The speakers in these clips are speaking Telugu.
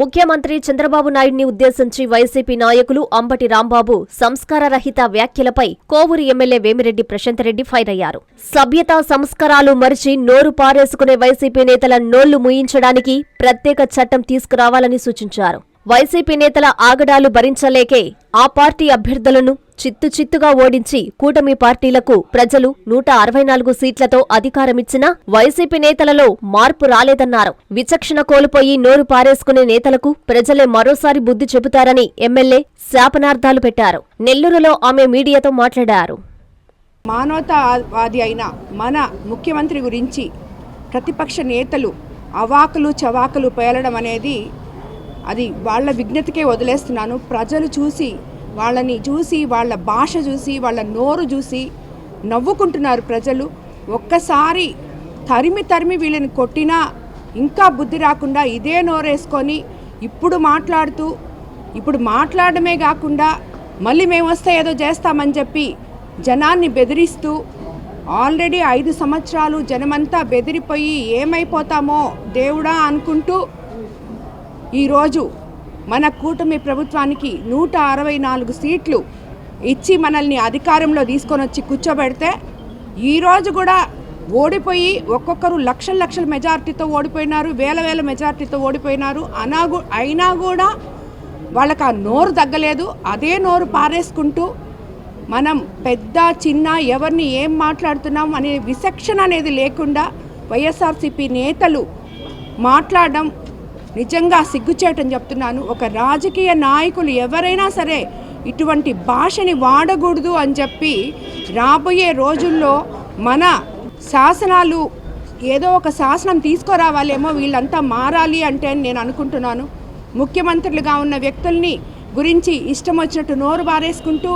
ముఖ్యమంత్రి చంద్రబాబు నాయుడిని ఉద్దేశించి వైసీపీ నాయకులు అంబటి రాంబాబు సంస్కారరహిత వ్యాఖ్యలపై కోవూరు ఎమ్మెల్యే వేమిరెడ్డి ప్రశాంతరెడ్డి ఫైర్ అయ్యారు. సభ్యత సంస్కారాలు మరిచి నోరు పారేసుకునే వైసీపీ నేతల నోళ్ళు ముయించడానికి ప్రత్యేక చట్టం తీసుకురావాలని సూచించారు. వైసీపీ నేతల ఆగడాలు భరించలేకే ఆ పార్టీ అభ్యర్థులను చిత్తు చిత్తుగా ఓడించి కూటమి పార్టీలకు ప్రజలు నూట అరవై నాలుగు సీట్లతో అధికారమిచ్చినా వైసీపీ నేతలలో మార్పు రాలేదన్నారు. విచక్షణ కోల్పోయి నోరు పారేసుకునే నేతలకు ప్రజలే మరోసారి బుద్ధి చెబుతారని ఎమ్మెల్యే శాపనార్థాలు పెట్టారు. నెల్లూరులో ఆమె మీడియాతో మాట్లాడారు. మానవతావాది అయిన మన ముఖ్యమంత్రి గురించి ప్రతిపక్ష నేతలు అవాకులు చవాకులు పేలడం అనేది అది వాళ్ళ విజ్ఞతకే వదిలేస్తున్నాను. ప్రజలు చూసి వాళ్ళని చూసి వాళ్ళ భాష చూసి వాళ్ళ నోరు చూసి నవ్వుకుంటున్నారు ప్రజలు. ఒక్కసారి తరిమి తరిమి వీళ్ళని కొట్టినా ఇంకా బుద్ధి రాకుండా ఇదే నోరేసుకొని ఇప్పుడు మాట్లాడుతూ ఇప్పుడు మాట్లాడమే కాకుండా మళ్ళీ మేము వస్తే ఏదో చేస్తామని చెప్పి జనాన్ని బెదిరిస్తూ ఆల్రెడీ ఐదు సంవత్సరాలు జనమంతా బెదిరిపోయి ఏమైపోతామో దేవుడా అనుకుంటూ ఈరోజు మన కూటమి ప్రభుత్వానికి నూట అరవై నాలుగు సీట్లు ఇచ్చి మనల్ని అధికారంలో తీసుకొని వచ్చి కూర్చోబెడితే ఈరోజు కూడా ఓడిపోయి ఒక్కొక్కరు లక్షల లక్షల మెజార్టీతో ఓడిపోయినారు వేల వేల మెజార్టీతో ఓడిపోయినారు. అనా అయినా కూడా వాళ్ళకి ఆ నోరు తగ్గలేదు. అదే నోరు పారేసుకుంటూ మనం పెద్ద చిన్న ఎవరిని ఏం మాట్లాడుతున్నాం అనే విచక్షణ అనేది లేకుండా వైఎస్ఆర్సీపీ నేతలు మాట్లాడడం నిజంగా సిగ్గుచేటని చెప్తున్నాను. ఒక రాజకీయ నాయకులు ఎవరైనా సరే ఇటువంటి భాషని వాడకూడదు అని చెప్పి రాబోయే రోజుల్లో మన శాసనాలు ఏదో ఒక శాసనం తీసుకురావాలేమో వీళ్ళంతా మారాలి అంటే నేను అనుకుంటున్నాను. ముఖ్యమంత్రులుగా ఉన్న వ్యక్తుల్ని గురించి ఇష్టం వచ్చినట్టు నోరు బారేసుకుంటూ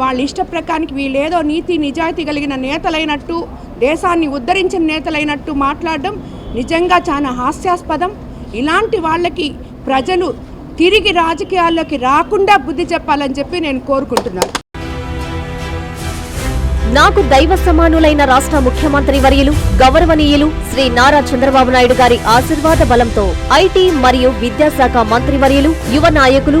వాళ్ళ ఇష్ట ప్రకారానికి వీళ్ళేదో నీతి నిజాయితీ కలిగిన నేతలైనట్టు దేశాన్ని ఉద్ధరించిన నేతలైనట్టు మాట్లాడడం నిజంగా చాలా హాస్యాస్పదం. ఇలాంటి వాళ్ళకి ప్రజలు తిరిగి రాజకీయాల్లోకి రాకుండా బుద్ధి చెప్పాలని చెప్పి నేను కోరుకుంటున్నాను. నాకు దైవ సమానులైన రాష్ట్ర ముఖ్యమంత్రి వర్యులు గౌరవనీయులు శ్రీ నారా చంద్రబాబు నాయుడు గారి ఆశీర్వాద బలంతో ఐటీ మరియు విద్యాశాఖ మంత్రి వర్యులు యువ నాయకులు